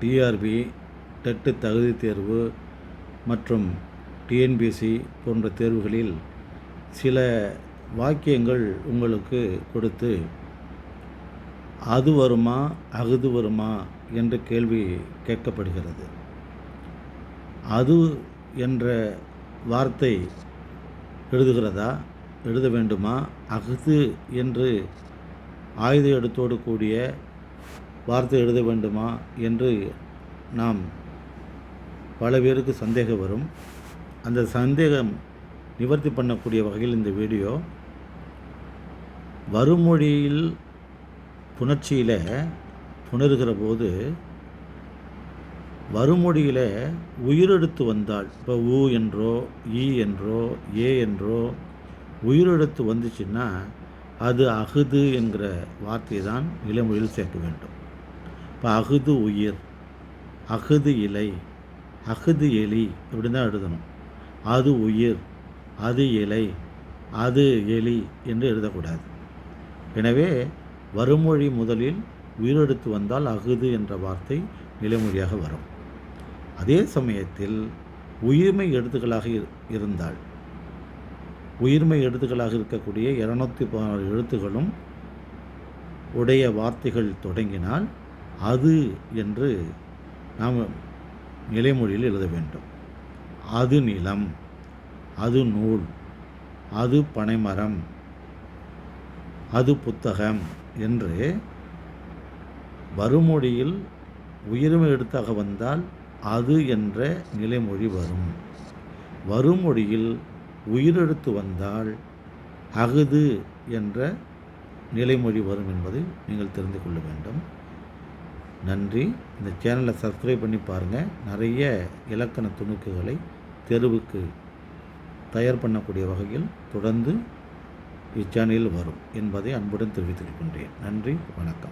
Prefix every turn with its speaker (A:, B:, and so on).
A: TRP TET தகுதி தேர்வு மற்றும் டிஎன்பிசி போன்ற தேர்வுகளில் சில வாக்கியங்கள் உங்களுக்கு கொடுத்து அது வருமா அகுது வருமா என்ற கேள்வி கேட்கப்படுகிறது. அது என்ற வார்த்தை எழுதுகிறதா எழுத வேண்டுமா அகுது என்று ஆயுத எடுத்தோடு கூடிய வார்த்தை எழுத வேண்டுமா என்று நாம் பல பேருக்கு சந்தேகம் வரும். அந்த சந்தேகம் நிவர்த்தி பண்ணக்கூடிய வகையில் இந்த வீடியோ வருமொழியில் புணர்ச்சியில் புணர்கிற போது வருமொழியில் உயிரெடுத்து வந்தால் இப்போ உ என்றோ ஈ என்றோ ஏ என்றோ உயிரெழுத்து வந்துச்சுன்னா அது அகுது என்கிற வார்த்தையை தான் இளமொழியில் சேர்க்க வேண்டும். இப்போ அகுது உயிர் அகுது இலை அகுது எலி இப்படி தான் எழுதணும். அது உயிர் அது இலை அது எலி என்று எழுதக்கூடாது. எனவே வருமொழி முதலில் உயிரெடுத்து வந்தால் அகுது என்ற வார்த்தை நிலைமொழியாக வரும். அதே சமயத்தில் உயிர்மை எழுத்துக்களாக இரு- இருந்தால் உயிர்மை எழுத்துக்களாக இருக்கக்கூடிய இரநூத்தி பதினாறு எழுத்துகளும் உடைய வார்த்தைகள் தொடங்கினால் அது என்று நாம் நிலைமொழியில் எழுத வேண்டும். அது நிலம் அது நூல் அது பனைமரம் அது புத்தகம் என்று வருமொழியில் உயிர்மை எடுத்தாக வந்தால் அது என்ற நிலைமொழி வரும். வருமொழியில் உயிரெடுத்து வந்தால் அகுது என்ற நிலைமொழி வரும் என்பதை நீங்கள் தெரிந்து கொள்ள வேண்டும். நன்றி. இந்த சேனலை சப்ஸ்கிரைப் பண்ணி பாருங்கள் நிறைய இலக்கண துணுக்குகளை தெருவுக்கு தயார் பண்ணக்கூடிய வகையில் தொடர்ந்து இச்சேனலில் வரும் என்பதை அன்புடன் தெரிவித்துக் கொண்டேன் நன்றி. வணக்கம்.